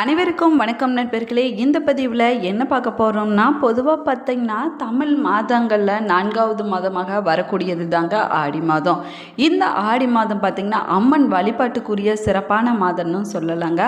அனைவருக்கும் வணக்கம் நண்பர்களே. இந்த பதிவில் என்ன பார்க்க போகிறோம்னா பொதுவாக பார்த்திங்கன்னா தமிழ் மாதங்களில் நான்காவது மாதமாக வரக்கூடியது தாங்க ஆடி மாதம். இந்த ஆடி மாதம் பார்த்திங்கன்னா அம்மன் வழிபாட்டுக்குரிய சிறப்பான மாதம்னு சொல்லலாங்க.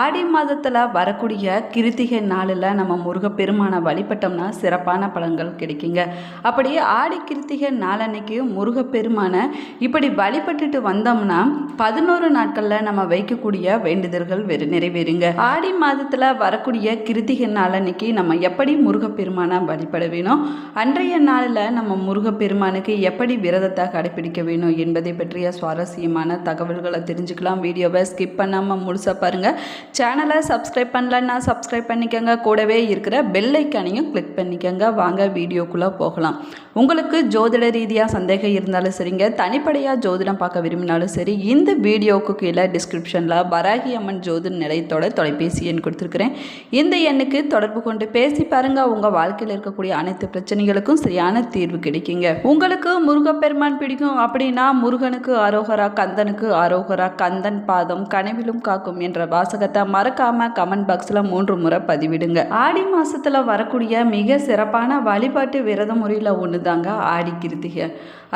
ஆடி மாதத்தில் வரக்கூடிய கிருத்திகை நாளில் நம்ம முருகப்பெருமானை வழிபட்டோம்னா சிறப்பான பலன்கள் கிடைக்குங்க. அப்படியே ஆடி கிருத்திகை நாளன்னைக்கு முருகப்பெருமானை இப்படி வழிபட்டுட்டு வந்தோம்னா பதினோரு நாட்களில் நம்ம வைக்கக்கூடிய வேண்டுதல்கள் வெறு நிறைவேறுங்க. ஆடி மாதத்தில் வரக்கூடிய கிருத்திகை நாள் அன்னைக்கு நம்ம எப்படி முருகப்பெருமானை வழிபட வேணும்? அன்றைய நாளில் நம்ம முருகப்பெருமானுக்கு எப்படி விரதத்தை கடைபிடிக்க வேணும் என்பதை பற்றிய சுவாரஸ்யமான தகவல்களை தெரிஞ்சுக்கலாம். வீடியோவை ஸ்கிப் பண்ணாமல் முழுசாக பாருங்கள் சேனலை சப்ஸ்கிரைப் பண்ணலன்னா சப்ஸ்கிரைப் பண்ணிக்கோங்க. கூடவே இருக்கிற பெல் ஐக்கானையும் கிளிக் பண்ணிக்கோங்க. வாங்க வீடியோக்குள்ளே போகலாம். உங்களுக்கு ஜோதிட ரீதியாக சந்தேகம் இருந்தாலும் சரிங்க. தனிப்படையாக ஜோதிடம் பார்க்க விரும்பினாலும் சரி இந்த வீடியோவுக்கு கீழே டிஸ்கிரிப்ஷனில் வராகி அம்மன் ஜோதிட நிலையத்தோட தொலைபேசி எண் கொடுத்துருக்குறேன். இந்த எண்ணுக்கு தொடர்பு கொண்டு பேசி பாருங்கள் உங்கள் வாழ்க்கையில் இருக்கக்கூடிய அனைத்து பிரச்சனைகளுக்கும் சரியான தீர்வு கிடைக்குங்க. உங்களுக்கு முருகப்பெருமான் பிடிக்கும் அப்படின்னா முருகனுக்கு அரோகரா கந்தனுக்கு அரோகரா கந்தன் பாதம் கனவிலும் காக்கும் என்ற வாசகத்தை மறக்காம கமெண்ட் பாக்ஸில் மூன்று முறை பதிவிடுங்க. ஆடி மாசத்துல வரக்கூடிய மிக சிறப்பான வழிபாட்டு விரத முறையில் ஒன்று தாங்க ஆடி கிருத்திகை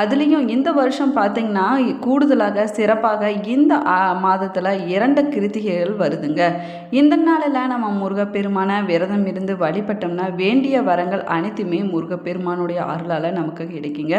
அதுலேயும் இந்த வருஷம் பார்த்தீங்கன்னா கூடுதலாக சிறப்பாக இந்த மாதத்தில் இரண்டு கிருத்திகைகள் வருதுங்க. இந்த நாளில் நம்ம முருகப்பெருமான விரதம் இருந்து வழிபட்டோம்னா வேண்டிய வரங்கள் அனைத்துமே முருகப்பெருமானுடைய அருளால் நமக்கு கிடைக்குங்க.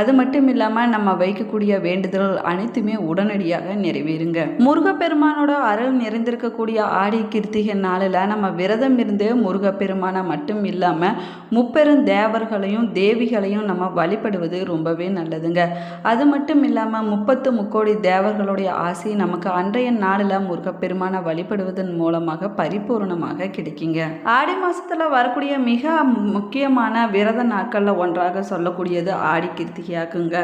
அது மட்டும் இல்லாமல் நம்ம வைக்கக்கூடிய வேண்டுதல்கள் அனைத்துமே உடனடியாக நிறைவேறுங்க. முருகப்பெருமானோட அருள் நிறைந்திருக்கக்கூடிய ஆடி கிருத்திகை நாளில் நம்ம விரதம் இருந்து முருகப்பெருமானை மட்டும் இல்லாமல் முப்பெரும் தேவர்களையும் தேவிகளையும் நம்ம வழிபடுவது ரொம்பவே நல்லதுங்க. அது மட்டும் இல்லாமல் முப்பத்து முக்கோடி தேவர்களுடைய ஆசை நமக்கு அன்றைய நாளில் முருகப்பெருமானை வழிபடுவதன் மூலமாக பரிபூர்ணமாக கிடைக்குங்க. ஆடி மாதத்தில் வரக்கூடிய மிக முக்கியமான விரத நாட்களில் ஒன்றாக சொல்லக்கூடியது ஆடி கிருத்திகையாக்குங்க.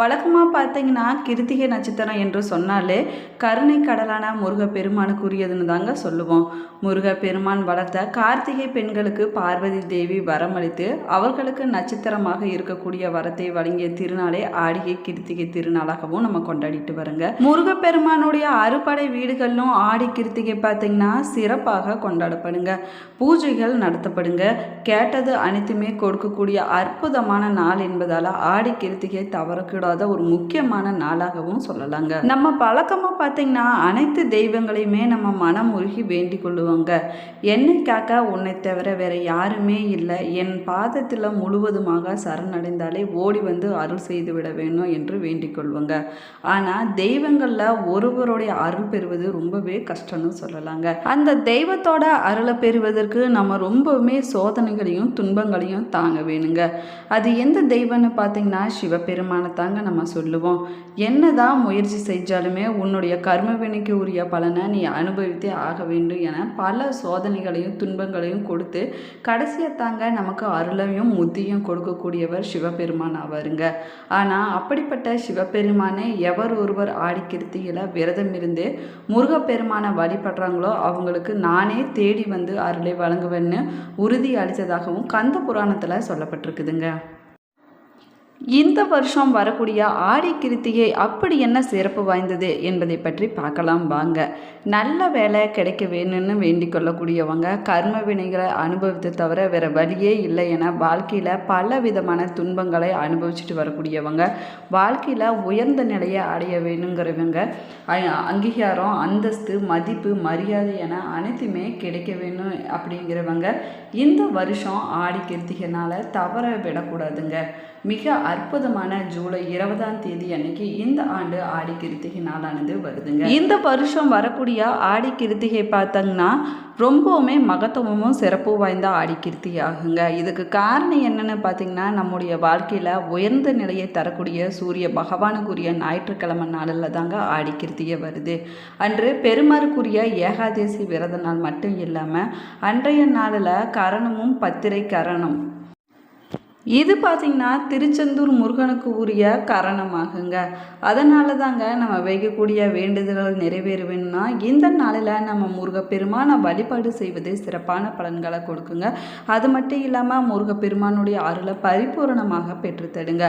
வழக்கமாக பார்த்தீங்கன்னா கிருத்திகை நட்சத்திரம் என்று சொன்னாலே கருணை கடலான முருகப்பெருமானுக்குரியதுன்னு தாங்க சொல்லுவோம். முருகப்பெருமான் வளர்த்த கார்த்திகை பெண்களுக்கு பார்வதி தேவி வரமளித்து அவர்களுக்கு நட்சத்திரமாக இருக்கக்கூடிய வரத்தை வழங்கிய திருநாளே ஆடிகை கிருத்திகை திருநாளாகவும் நம்ம கொண்டாடிட்டு வரங்க. முருகப்பெருமானுடைய அறுபடை வீடுகளிலும் ஆடி கிருத்திகை பார்த்தீங்கன்னா சிறப்பாக கொண்டாடப்படுங்க. பூஜைகள் நடத்தப்படுங்க. கேட்டது அனைத்துமே கொடுக்கக்கூடிய அற்புதமான நாள் என்பதால் ஆடி கிருத்திகை தவறக்கூடாத ஒரு முக்கியமான நாளாகவும் சொல்லலாங்க. நம்ம பழக்கமாக பார்த்தீங்கன்னா அனைத்து தெய்வங்களையுமே நம்ம மனம் உருகி வேண்டிக் கொள்ளுவாங்க. என்னை காக்க உன்னை தவிர வேற யாருமே இல்லை. என் பாதத்தில் முழுவதுமாக சரணடைந்தாலே ஓடி வந்து அருள் செய்து விட வேணும் என்று வேண்டிக் கொள்வாங்க. ஆனால் தெய்வங்களில் ஒருவருடைய அருள் பெறுவது ரொம்பவே கஷ்டம்னு சொல்லலாங்க. அந்த தெய்வத்தோட அருளை பெறுவதற்கு நம்ம ரொம்பவுமே சோதனைகளையும் துன்பங்களையும் தாங்க வேணுங்க. அது எந்த தெய்வம்னு பார்த்தீங்கன்னா சிவபெருமானை தாங்க நம்ம சொல்லுவோம். என்னதான் முயற்சி செஞ்சாலுமே உன்னுடைய கர்மவினைக்கு உரிய பலனை நீ அனுபவித்தே ஆக வேண்டும் என பல சோதனைகளையும் துன்பங்களையும் கொடுத்து கடைசியை தாங்க நமக்கு அருளையும் முத்தியும் கொடுக்கக்கூடிய ஆடக்கூடியவர் சிவபெருமான் ஆவாருங்க. ஆனால் அப்படிப்பட்ட சிவபெருமானை எவர் ஒருவர் ஆடிக்கிருத்தியில் விரதம் இருந்து முருகப்பெருமானை வழிபடுறாங்களோ அவங்களுக்கு நானே தேடி வந்து அருளை வழங்குவேன்னு உறுதி அளித்ததாகவும் கந்த புராணத்தில் சொல்லப்பட்டிருக்குதுங்க. இந்த வருஷம் வரக்கூடிய ஆடி கிருத்திகை அப்படி என்ன சிறப்பு வாய்ந்தது என்பதை பற்றி பார்க்கலாம் வாங்க. நல்ல வேலை கிடைக்க வேணும்னு வேண்டிக் கொள்ளக்கூடியவங்க கர்ம வினைகளை அனுபவித்து தவிர வேறு வழியே இல்லை என வாழ்க்கையில் பல விதமான துன்பங்களை அனுபவிச்சுட்டு வரக்கூடியவங்க வாழ்க்கையில் உயர்ந்த நிலையை அடைய வேணுங்கிறவங்க அங்கீகாரம் அந்தஸ்து மதிப்பு மரியாதை என அனைத்துமே கிடைக்க வேணும் அப்படிங்கிறவங்க இந்த வருஷம் ஆடி கிருத்திகைனால் தவற விடக்கூடாதுங்க. மிக அற்புதமான ஜூலை இருபதாம் தேதி அன்னைக்கு இந்த ஆண்டு ஆடி கிருத்திகை நாளானது வருதுங்க. இந்த வருஷம் வரக்கூடிய ஆடி கிருத்திகை பார்த்தங்கன்னா ரொம்பவுமே மகத்துவமும் சிறப்பு வாய்ந்த ஆடி ஆகுங்க இதுக்கு காரணம் என்னன்னு பார்த்தீங்கன்னா நம்முடைய வாழ்க்கையில் உயர்ந்த நிலையை தரக்கூடிய சூரிய பகவானுக்குரிய ஞாயிற்றுக்கிழமை நாளில் தாங்க ஆடி கிருத்திகை வருது. அன்று பெருமாருக்குரிய ஏகாதேசி விரத நாள் மட்டும் இல்லாமல் அன்றைய நாளில் கரணமும் பத்திரை கரணம் இது பார்த்திங்கன்னா திருச்செந்தூர் முருகனுக்கு உரிய காரணமாகுங்க. அதனால தாங்க நம்ம வைக்கக்கூடிய வேண்டுதல்கள் நிறைவேறுவேன்னா இந்த நாளில் நம்ம முருகப்பெருமானை வழிபாடு செய்வது சிறப்பான பலன்களை கொடுக்குங்க. அது மட்டும் இல்லாமல் முருகப்பெருமானுடைய அருளை பரிபூரணமாக பெற்றுத்தடுங்க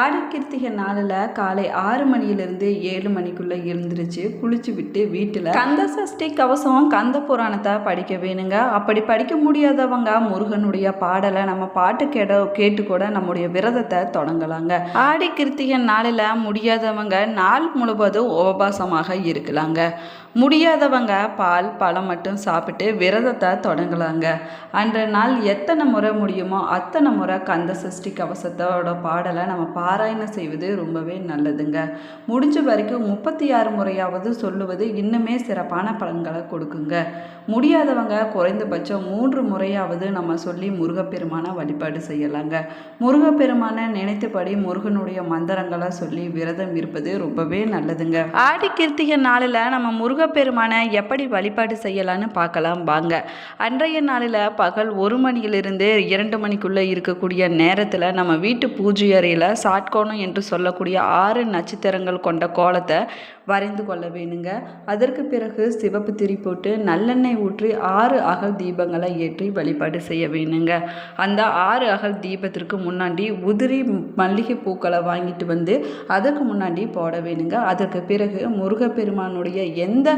ஆடி கிருத்திகை நாளில் காலை ஆறு மணியிலிருந்து ஏழு மணிக்குள்ளே எழுந்திருச்சு குளிச்சு விட்டு வீட்டில் கந்த சஷ்டி கவசம் கந்த புராணத்தை படிக்க வேணுங்க. அப்படி படிக்க முடியாதவங்க முருகனுடைய பாடலை நம்ம பாட்டு கேட கேட்டு கூட நம்முடைய விரதத்தை தொடங்கலாங்க. ஆடி கிருத்திகை நாளில் முடியாதவங்க நாள் முழுவதும் உபவாசமாக இருக்கலாங்க. முடியாதவங்க பால் பழம் மட்டும் சாப்பிட்டு விரதத்தை தொடங்கலாங்க. அன்றைய நாள் எத்தனை முறை முடியுமோ அத்தனை முறை கந்த சஷ்டி கவசத்தோட பாடலை நம்ம பாராயணம் செய்வது ரொம்பவே நல்லதுங்க. முடிஞ்ச வரைக்கும் முப்பத்தி ஆறு முறையாவது சொல்லுவது இன்னுமே சிறப்பான பலன்களை கொடுக்குங்க. முடியாதவங்க குறைந்தபட்சம் மூன்று முறையாவது நம்ம சொல்லி முருகப்பெருமானை வழிபாடு செய்யலாங்க. முருகப்பெருமானை நினைத்தபடி முருகனுடைய மந்திரங்களை சொல்லி விரதம் இருப்பது ரொம்பவே நல்லதுங்க. ஆடி கிருத்திகை நாளில் நம்ம முருகப்பெருமானை எப்படி வழிபாடு செய்யலான்னு பார்க்கலாம் வாங்க. அன்றைய நாளில் பகல் ஒரு மணியிலிருந்து இரண்டு மணிக்குள்ளே இருக்கக்கூடிய நேரத்தில் நம்ம வீட்டு பூஜை அறையில் சாட்கோணம் என்று சொல்லக்கூடிய ஆறு நட்சத்திரங்கள் கொண்ட கோலத்தை வரைந்து கொள்ள வேணுங்க. அதற்கு பிறகு சிவப்பு திரி போட்டு நல்லெண்ணெய் ஊற்றி ஆறு அகல் தீபங்களை ஏற்றி வழிபாடு செய்ய வேணுங்க. அந்த ஆறு அகல் தீபத்திற்கு முன்னாடி உதிரி மல்லிகை பூக்களை வாங்கிட்டு வந்து அதற்கு முன்னாடி போட வேணுங்க. அதற்கு பிறகு முருகப்பெருமானுடைய எந்த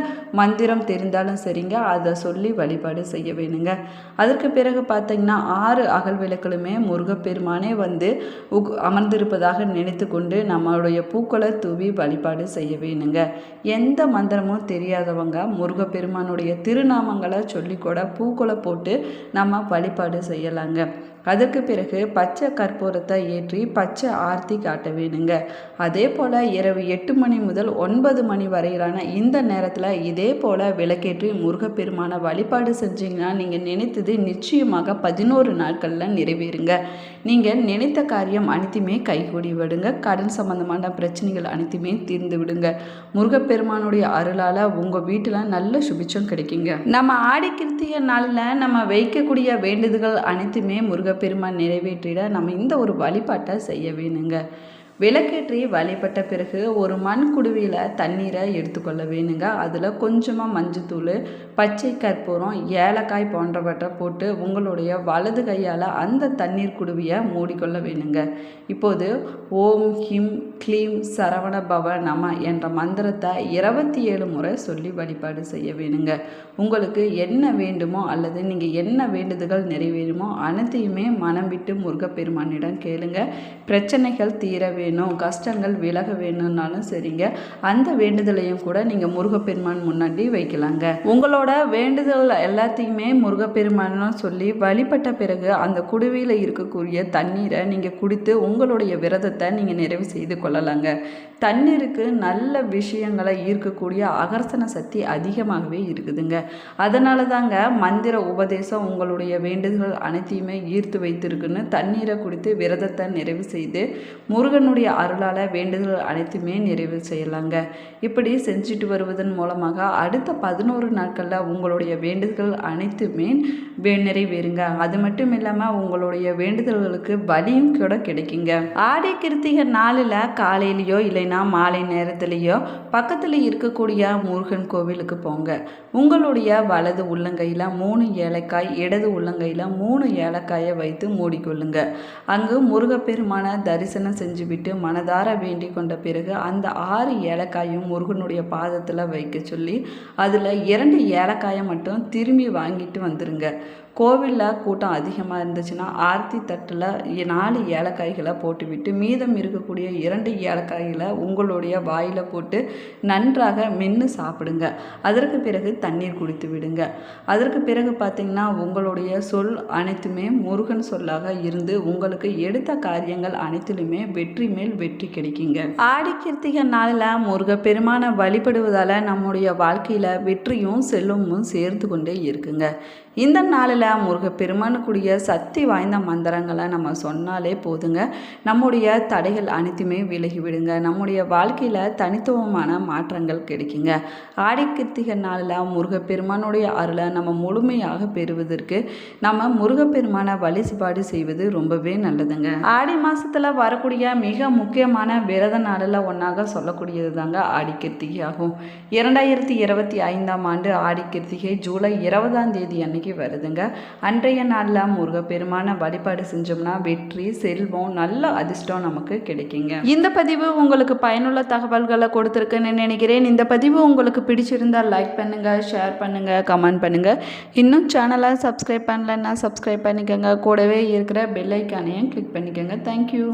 மந்திரம் தெரிந்தாலும் சரிங்க அதை சொல்லி வழிபாடு செய்ய வேணுங்க. அதற்கு பிறகு பார்த்தீங்கன்னா ஆறு அகல் விளக்குகளுமே முருகப்பெருமானே வந்து உக் அமர்ந்திருப்பதாக நினைத்து கொண்டு நம்மளுடைய பூக்களை தூவி வழிபாடு செய்ய வேணுங்க. எந்த மந்திரமும் தெரியாதவங்க முருகப்பெருமானுடைய திருநாமங்களை சொல்லிக்கூட பூக்களை போட்டு நம்ம வழிபாடு செய்யலாங்க. அதுக்கு பிறகு பச்சை கற்பூரத்தை ஏற்றி பச்சை ஆர்த்தி காட்ட வேணுங்க அதே போல் இரவு எட்டு மணி முதல் ஒன்பது மணி வரையிலான இந்த நேரத்தில் இதே போல் விளக்கேற்றி முருகப்பெருமான வழிபாடு செஞ்சீங்கன்னா நீங்கள் நினைத்தது நிச்சயமாக பதினோரு நாட்களில் நிறைவேறுங்க. நீங்கள் நினைத்த காரியம் அனைத்துமே கைகூடி விடுங்க. கடன் சம்பந்தமான பிரச்சனைகள் அனைத்துமே தீர்ந்து விடுங்க. முருகப்பெருமானுடைய அருளால் உங்கள் வீட்டில் நல்ல சுபிச்சம் கிடைக்குங்க. நம்ம ஆடி கிருத்திய நாளில் நம்ம வைக்கக்கூடிய வேண்டுதல்கள் அனைத்துமே முருக பெருமான் நிறைவேற்றிட நம்ம இந்த ஒரு வழிபாட்டை செய்ய வேணுங்க. விளக்கேற்றி வழிபட்ட பிறகு ஒரு மண் குடுவியில் தண்ணீரை எடுத்துக்கொள்ள வேணுங்க. அதில் கொஞ்சமாக மஞ்சத்தூள் பச்சை கற்பூரம் ஏலக்காய் போன்றவற்றை போட்டு உங்களுடைய வலது கையால் அந்த தண்ணீர் குடுவியை மூடிக்கொள்ள வேணுங்க. இப்போது ஓம் ஹிம் க்ளீம் சரவண பவ நம என்ற மந்திரத்தை இருபத்தி ஏழு முறை சொல்லி வழிபாடு செய்ய வேணுங்க. உங்களுக்கு என்ன வேண்டுமோ அல்லது நீங்கள் என்ன வேண்டுதல்கள் நிறைவேறுமோ அனைத்தையுமே மனம் விட்டு முருகப்பெருமானிடம் கேளுங்க. பிரச்சனைகள் தீர வேணும் கஷ்டங்கள் விலக வேணும்னாலும் சரிங்க. அந்த வேண்டுதலையும் கூட நீங்கள் முருகப்பெருமான் முன்னாடி வைக்கலாங்க. உங்களோட வேண்டுதல் எல்லாத்தையுமே முருகப்பெருமானும் சொல்லி வழிபட்ட பிறகு அந்த குடுவையில் இருக்கக்கூடிய தண்ணீரை நீங்கள் குடித்து உங்களுடைய விரதத்தை நீங்கள் நிறைவு செய்து கொள்ளலாங்க. தண்ணீருக்கு நல்ல விஷயங்களை ஈர்க்கக்கூடிய அகர்சன சக்தி அதிகமாகவே இருக்குதுங்க. அதனால தாங்க மந்திர உபதேசம் உங்களுடைய வேண்டுதல்கள் அனைத்தையுமே ஈர்த்து வைத்திருக்குன்னு தண்ணீரை குடித்து விரதத்தை நிறைவு செய்து முருகனுடைய அருளால் வேண்டுதல் அனைத்துமே நிறைவு செய்யலாங்க. இப்படி செஞ்சுட்டு வருவதன் மூலமாக அடுத்த பதினோரு நாட்களில் உங்களுடைய வேண்டுதல்கள் அனைத்துமே வே நிறைவேறுங்க. அது மட்டும் இல்லாமல் உங்களுடைய வேண்டுதல்களுக்கு வலியும் கூட கிடைக்குங்க. ஆடி கிருத்திகை நாளில் காலையிலையோ இல்லைன்னா மாலை நேரத்துலேயோ பக்கத்தில் இருக்கக்கூடிய முருகன் கோவிலுக்கு போங்க. உங்களுடைய வலது உள்ளங்கையில் மூணு ஏலக்காய் இடது உள்ளங்கையில் மூணு ஏலக்காயை வைத்து மூடிக்கொள்ளுங்க. அங்கு முருகப்பெருமான தரிசனம் செஞ்சுவிட்டு மனதார வேண்டி கொண்ட பிறகு அந்த ஆறு ஏலக்காயும் முருகனுடைய பாதத்தில் வைக்க சொல்லி அதில் இரண்டு ஏலக்காயை மட்டும் திரும்பி வாங்கிட்டு வந்துருங்க. கோவிலில் கூட்டம் அதிகமாக இருந்துச்சுன்னா ஆர்த்தி தட்டில் நாலு ஏலக்காய்களை போட்டுவிட்டு மீதம் இருக்கக்கூடிய இரண்டு ஏலக்காய்களை உங்களுடைய வாயில் போட்டு நன்றாக மென்று சாப்பிடுங்க. அதற்கு பிறகு தண்ணீர் குடித்து விடுங்க. அதற்கு பிறகு பார்த்திங்கன்னா உங்களுடைய சொல் அனைத்துமே முருகன் சொல்லாக இருந்து உங்களுக்கு எடுத்த காரியங்கள் அனைத்திலுமே வெற்றி மேல் வெற்றி கிடைக்குங்க. ஆடி கிருத்திகை நாளில் முருக பெருமானை வழிபடுவதால் நம்முடைய வாழ்க்கையில் வெற்றியும் செல்வமும் சேர்ந்து கொண்டே இருக்குங்க. இந்த நாளில் முருகப்பெருமானுக்குரிய சக்தி வாய்ந்த மந்திரங்களை நம்ம சொன்னாலே போதுங்க. நம்முடைய தடைகள் அனைத்துமே விலகி விடுங்க. நம்முடைய வாழ்க்கையில் தனித்துவமான மாற்றங்கள் கிடைக்குங்க. ஆடிக்கித்திகை நாளில் முருகப்பெருமானுடைய அருளை நம்ம முழுமையாக பெறுவதற்கு நம்ம முருகப்பெருமானை வழிபாடு செய்வது ரொம்பவே நல்லதுங்க. ஆடி மாதத்தில் வரக்கூடிய மிக முக்கியமான விரத நாளில் ஒன்றாக சொல்லக்கூடியது தாங்க ஆடிக்கிருத்திகை ஆகும் இரண்டாயிரத்தி இருபத்தி ஐந்தாம் ஆண்டு ஆடிக்கிருத்திகை ஜூலை இருபதாம் தேதி அன்னைக்கு வருதுங்க. அன்றைய நாளில் முருகப்பெருமான வழிபாடு செஞ்சோம்னா வெற்றி செல்வம் நல்ல அதிர்ஷ்டம் நமக்கு கிடைக்குங்க. இந்த பதிவு உங்களுக்கு பயனுள்ள தகவல்களை கொடுத்துருக்குன்னு நினைக்கிறேன். இந்த பதிவு உங்களுக்கு பிடிச்சிருந்தால் லைக் பண்ணுங்க ஷேர் பண்ணுங்க கமெண்ட் பண்ணுங்க. இன்னும் சேனலை சப்ஸ்கிரைப் பண்ணலன்னா சப்ஸ்கிரைப் பண்ணிக்கோங்க. கூடவே இருக்கிற பெல் ஐக்கானையும் கிளிக் பண்ணிக்கோங்க. தேங்க்யூ